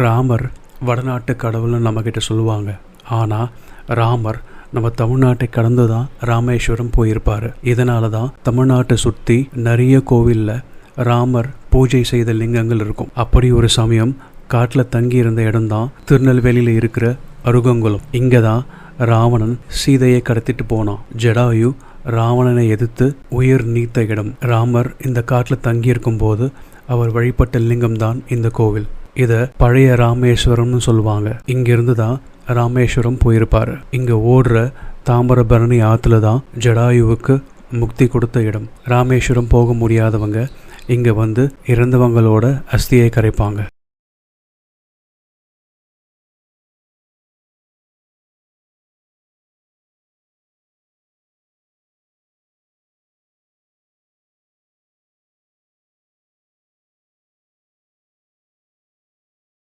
ராமர் வடநாட்டு கடவுள்னு நம்மக்கிட்ட சொல்லுவாங்க. ஆனால் ராமர் நம்ம தமிழ்நாட்டை கடந்து தான் ராமேஸ்வரம் போயிருப்பார். இதனால தான் தமிழ்நாட்டை சுற்றி நிறைய கோவிலில் ராமர் பூஜை செய்த லிங்கங்கள் இருக்கும். அப்படி ஒரு சமயம் காட்டில் தங்கி இருந்த இடம்தான் திருநெல்வேலியில் இருக்கிற அருகங்குளம். இங்கே தான் ராவணன் சீதையை கடத்திட்டு போனான். ஜடாயு ராவணனை எதிர்த்து உயிர் நீத்த இடம். ராமர் இந்த காட்டில் தங்கி போது அவர் வழிபட்ட லிங்கம் தான் இந்த கோவில். இதை பழைய ராமேஸ்வரம்னு சொல்லுவாங்க. இங்கிருந்து தான் ராமேஸ்வரம் போயிருப்பார். இங்கே ஓடுற தாமிரபரணி ஆற்றுல தான் ஜடாயுவுக்கு முக்தி கொடுத்த இடம். ராமேஸ்வரம் போக முடியாதவங்க இங்கே வந்து இறந்தவங்களோட அஸ்தியை கரைப்பாங்க.